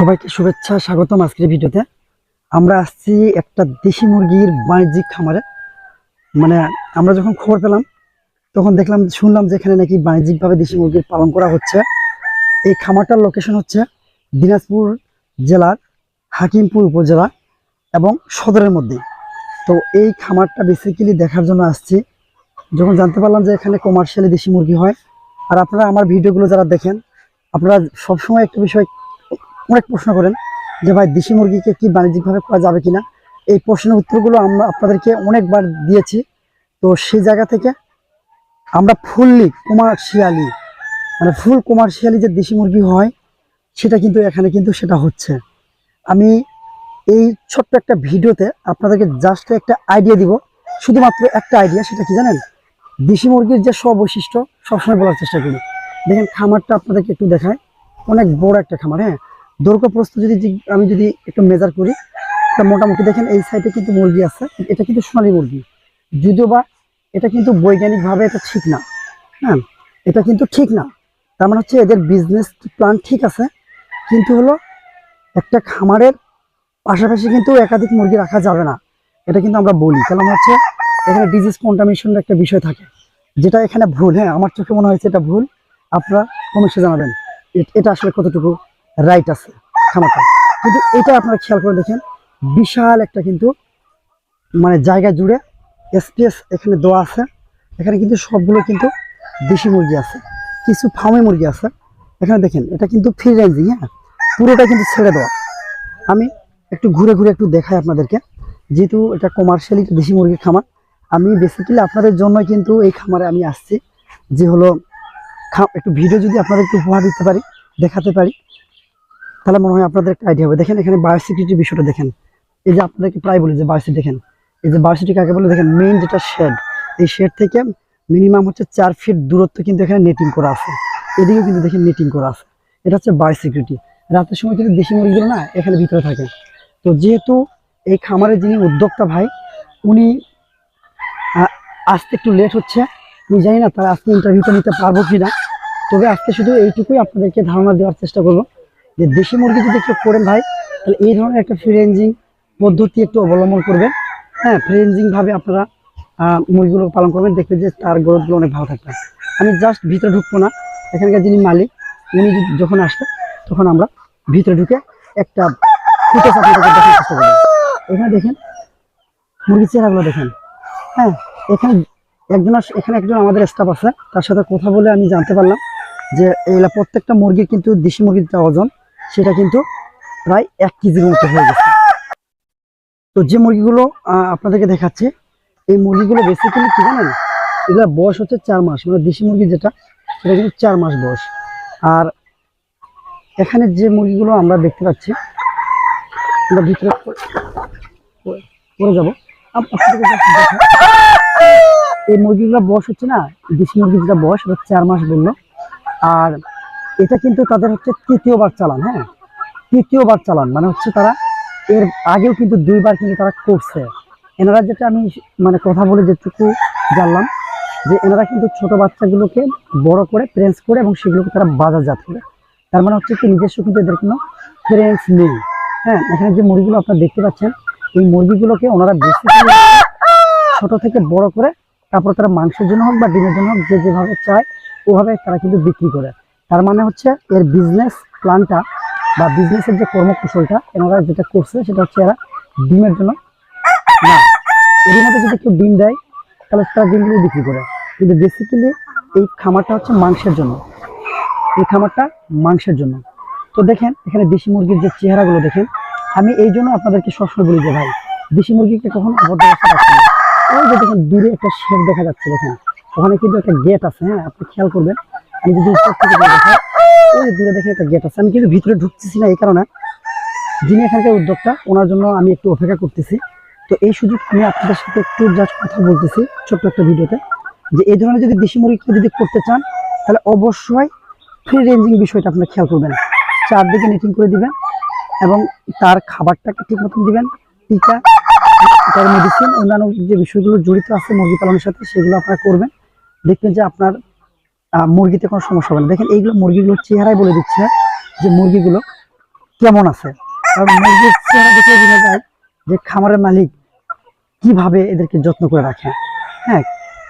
সবাইকে শুভেচ্ছা, স্বাগতম আজকের ভিডিওতে। আমরা আসছি একটা দেশি মুরগির বাণিজ্যিক খামারে। মানে আমরা যখন খবর পেলাম, তখন দেখলাম, শুনলাম যে এখানে নাকি বাণিজ্যিকভাবে দেশি মুরগির পালন করা হচ্ছে। এই খামারটার লোকেশন হচ্ছে দিনাজপুর জেলার হাকিমপুর উপজেলা এবং সদরের মধ্যে। তো এই খামারটা বেসিক্যালি দেখার জন্য আসছি। যখন জানতে পারলাম যে এখানে কমার্শিয়ালি দেশি মুরগি হয়, আর আপনারা আমার ভিডিওগুলো যারা দেখেন, আপনারা সবসময় একটা বিষয় অনেক প্রশ্ন করেন যে ভাই দেশি মুরগিকে কি বাণিজ্যিকভাবে করা যাবে কিনা? এই প্রশ্নের উত্তরগুলো আমরা আপনাদেরকে অনেকবার দিয়েছি। তো সেই জায়গা থেকে আমরা ফুললি কমার্শিয়ালি মানে ফুল কমার্শিয়ালি যে দেশি মুরগি হয়, সেটা কিন্তু এখানে কিন্তু সেটা হচ্ছে। আমি এই ছোট্ট একটা ভিডিওতে আপনাদেরকে জাস্ট একটা আইডিয়া দিব। শুধুমাত্র একটা আইডিয়া সেটা কি জানেন? দেশি মুরগির যে সব বৈশিষ্ট্য সবসময় বলার চেষ্টা করি। দেখেন খামারটা আপনাদেরকে একটু দেখায় অনেক বড় একটা খামার হ্যাঁ? দৈর্ঘ্য প্রস্থ যদি আমি যদি একটু মেজার করি, তা মোটামুটি দেখেন এই সাইডে কিন্তু মুরগি আছে, এটা কিন্তু সোনালি মুরগি। যদিও বা এটা কিন্তু বৈজ্ঞানিকভাবে এটা ঠিক না হ্যাঁ? এটা কিন্তু ঠিক না। তার মানে হচ্ছে এদের বিজনেস প্ল্যান ঠিক আছে, কিন্তু হলো একটা খামারের পাশাপাশি কিন্তু একাধিক মুরগি রাখা যাবে না। এটা কিন্তু আমরা বলি, কারণ হচ্ছে এখানে ডিজিজ কন্টামিনেশনের একটা বিষয় থাকে, যেটা এখানে ভুল হ্যাঁ? আমার চোখে মনে হয়েছে এটা ভুল, আপনারা কমেন্টে জানাবেন এটা আসলে কতটুকু রাইট আছে। খামারটা কিন্তু এটা আপনারা খেয়াল করে দেখেন, বিশাল একটা কিন্তু মানে জায়গা জুড়ে স্পেস এখানে দেওয়া আছে। এখানে কিন্তু সবগুলো কিন্তু দেশি মুরগি আছে, কিছু ফার্মে মুরগি আছে। এখানে দেখেন, এটা কিন্তু ফ্রি রেঞ্জিং হ্যাঁ? পুরোটা কিন্তু ছেড়ে দেওয়া। আমি একটু ঘুরে ঘুরে একটু দেখাই আপনাদেরকে। যেহেতু এটা কমার্শিয়ালি দেশি মুরগির খামার, আমি বেসিক্যালি আপনাদের জন্য কিন্তু এই খামারে আমি আসছি। যে হলো একটু ভিডিও যদি আপনাদেরকে উপহার দিতে পারি, দেখাতে পারি। তাহলে মনে হয় আপনাদের একটা আইডিয়া হবে। দেখেন এখানে বায়োসিকিউরিটির বিষয়টা দেখেন, এই যে আপনাদেরকে প্রায় বলি যে বায়োসিটি দেখেন, এই যে বায়োসিটি কাকে বলে, দেখেন মেইন যেটা শেড এই শেড থেকে মিনিমাম হচ্ছে চার ফিট দূরত্ব কিন্তু এখানে নেটিং করা আছে। এদিকেও কিন্তু দেখেন নেটিং করা আছে। এটা হচ্ছে বায়োসিকিউরিটি রাতের সময় কিন্তু দেশি মুরগিগুলো না এখানে ভিতরে থাকে। তো যেহেতু এই খামারের যিনি উদ্যোক্তা ভাই, উনি আসতে একটু লেট হচ্ছে। আমি জানি না তার আজকে ইন্টারভিউটা নিতে পারব কিনা। তবে আজকে শুধু এইটুকুই আপনাদেরকে ধারণা দেওয়ার চেষ্টা করব। যে দেশি মুরগি যদি কেউ করেন ভাই, তাহলে এই ধরনের একটা ফ্রি রেঞ্জিং পদ্ধতি একটু অবলম্বন করবেন। হ্যাঁ ফ্রি রেঞ্জিং ভাবে আপনারা মুরগিগুলো পালন করবেন। দেখবেন যে তার গ্রোথগুলো অনেক ভালো থাকবে। আমি জাস্ট ভিতরে ঢুকবো না। এখানকার যিনি মালিক, উনি যখন আসবে, তখন আমরা ভিতরে ঢুকে একটা এখানে দেখেন, মুরগির চেহারাগুলো দেখেন। হ্যাঁ এখানে একজন এখানে একজন আমাদের স্টাফ আছে। তার সাথে কথা বলে আমি জানতে পারলাম যে এইগুলা প্রত্যেকটা মুরগির কিন্তু দেশি মুরগির যে ওজন সেটা কিন্তু প্রায় এক কেজির মতো হয়ে গেছে। তো যে মুরগিগুলো আপনাদেরকে দেখাচ্ছে, এই মুরগিগুলো বেসিক্যালি কি জানেন? এগুলো বয়স হচ্ছে চার মাস মানে দেশি মুরগি যেটা, সেটা কিন্তু চার মাস বয়স। আর এখানে যে মুরগিগুলো আমরা দেখতে পাচ্ছি, আমরা ভিতরে পরে যাব। এই মুরগিগুলো বয়স হচ্ছে না, দেশি মুরগির যেটা বয়স, সেটা চার মাস বলল। আর এটা কিন্তু তাদের হচ্ছে তৃতীয়বার চালান হ্যাঁ? তৃতীয়বার চালান মানে হচ্ছে তারা এর আগেও কিন্তু দুইবার কিন্তু তারা করছে। এনারা যেটা আমি মানে কথা বলে যেটুকু জানলাম, যে এনারা কিন্তু ছোট বাচ্চাগুলোকে বড় করে প্রেন্স করে এবং সেগুলোকে তারা বাজারজাত করে। তার মানে হচ্ছে কি, নিজস্ব কিন্তু এদের কোনো ফ্রেন্স নেই হ্যাঁ? এখানে যে মুরগিগুলো আপনারা দেখতে পাচ্ছেন, এই মুরগিগুলোকে ওনারা বেশি ছোট থেকে বড় করে, তারপর তারা মাংসের জন্য হোক বা ডিমের জন্য হোক, যে যেভাবে চায়, ওভাবে তারা কিন্তু বিক্রি করে। তার মানে হচ্ছে এর বিজনেস প্ল্যানটা বা বিজনেসের যে কর্মকৌশলটা এনারা যেটা করছে সেটা হচ্ছে এরা ডিমের জন্য না এর মধ্যে যদি কেউ ডিম দেয়, তাহলে তারা ডিমগুলো বিক্রি করে। কিন্তু বেসিক্যালি এই খামারটা হচ্ছে মাংসের জন্য। এই খামারটা মাংসের জন্য। তো দেখেন, এখানে দেশি মুরগির যে চেহারাগুলো দেখেন, আমি এই জন্য আপনাদেরকে সবসময় বলি যে, ভাই, দেশি মুরগিকে কখনো অবদ্ধ রাখতে না। ওই যে দেখেন, দূরে একটা শেড দেখা যাচ্ছে, দেখেন। ওখানে কিন্তু একটা গেট আছে হ্যাঁ আপনি খেয়াল করবেন। আমি যদি উপর থেকে ওই দূরে দেখেন একটা গেট আছে। আমি কিন্তু ভিতরে ঢুকতেছি না এই কারণে। যিনি এখানকার উদ্যোক্তা, ওনার জন্য আমি একটু অপেক্ষা করতেছি। তো এই সুযোগ আমি আপনাদের সাথে একটু জাস্ট কথা বলতেছি, ছোট্ট একটা ভিডিওতে, যে এই ধরনের যদি দেশি মুরগি কেউ যদি করতে চান, তাহলে অবশ্যই ফ্রি রেঞ্জিং বিষয়টা আপনারা খেয়াল করবেন। চারদিকে নেটিং করে দিবেন এবং তার খাবারটাকে ঠিক মতন দিবেন। টিকা, তার মেডিসিন অন্যান্য যে বিষয়গুলো জড়িত আছে মুরগি পালনের সাথে, সেগুলো আপনারা করবেন। দেখবেন যে আপনার মুরগিতে কোনো সমস্যা হবে না। দেখেন, এইগুলো মুরগিগুলোর চেহারাই বলে দিচ্ছে যে মুরগিগুলো কেমন আছে। কারণ মুরগির চেহারা দেখে বোঝা যায় যে খামারের মালিক কীভাবে এদেরকে যত্ন করে রাখে। হ্যাঁ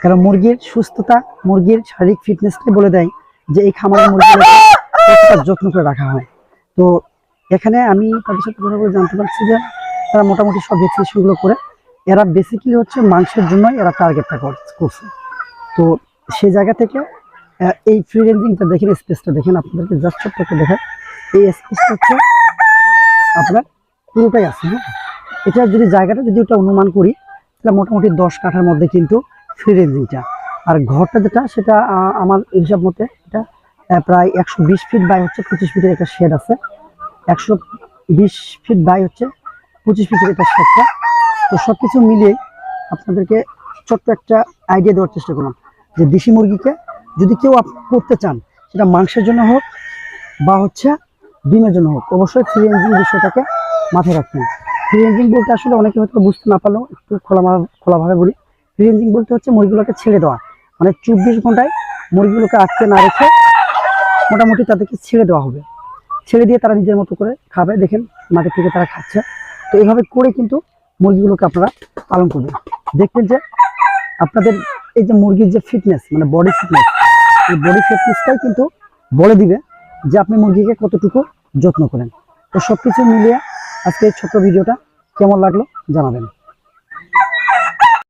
কারণ মুরগির সুস্থতা, মুরগির শারীরিক ফিটনেসটাই বলে দেয় যে এই খামারের মুরগিগুলো কতটা যত্ন করে রাখা হয়। তো এখানে আমি তাদের সাথে কথা বলে জানতে পারছি যে তারা মোটামুটি সব ভ্যাকসিনেশনগুলো করে, এরা বেসিক্যালি হচ্ছে মাংসের জন্যই এরা টার্গেটটা করছে। তো সেই জায়গা থেকে এই ফ্রি রেঞ্জিংটা দেখেন স্পেসটা দেখেন, আপনাদেরকে জাস্ট একটা দেখায় এই স্পেসটা হচ্ছে আপনার পুরোটাই আছে হ্যাঁ। এটা যদি জায়গাটা যদি ওটা অনুমান করি, তাহলে মোটামুটি দশ কাঠার মধ্যে কিন্তু ফ্রি রেঞ্জিংটা আর ঘরটা যেটা, সেটা আমার হিসাব মতে এটা প্রায় একশো বিশ ফিট বাই হচ্ছে পঁচিশ ফিটের একটা শেড আছে। একশো বিশ ফিট বাই হচ্ছে পঁচিশ ফিটের একটা শেডটা তো সব কিছু মিলিয়ে আপনাদেরকে ছোট্ট একটা আইডিয়া দেওয়ার চেষ্টা করলাম, যে দেশি মুরগিকে যদি কেউ করতে চান, সেটা মাংসের জন্য হোক বা হচ্ছে ডিমের জন্য হোক, অবশ্যই ফ্রি রেঞ্জিং বিষয়টাকে মাথায় রাখবেন ফ্রি রেঞ্জিং বলতে আসলে অনেকে হয়তো বুঝতে না পারলেও একটু খোলা খোলাভাবে বলি। ফ্রি রেঞ্জিং বলতে হচ্ছে মুরগিগুলোকে ছেড়ে দেওয়া। মানে চব্বিশ ঘন্টায় মুরগিগুলোকে আটকে না রেখে মোটামুটি তাদেরকে ছেড়ে দেওয়া হবে। ছেড়ে দিয়ে তারা নিজের মতো করে খাবে। দেখেন মাটি থেকে তারা খাচ্ছে। তো এইভাবে করে কিন্তু মুরগিগুলোকে আপনারা পালন করবেন। দেখবেন যে আপনাদের এই যে মুরগির যে ফিটনেস মানে বডি ফিটনেস এই বডি ফিটনেসটাই কিন্তু বলে দিবে যে আপনি মুরগিকে কতটুকু যত্ন করেন। তো সব কিছু মিলিয়ে আজকে এই ছোট্ট ভিডিওটা কেমন লাগল জানাবেন।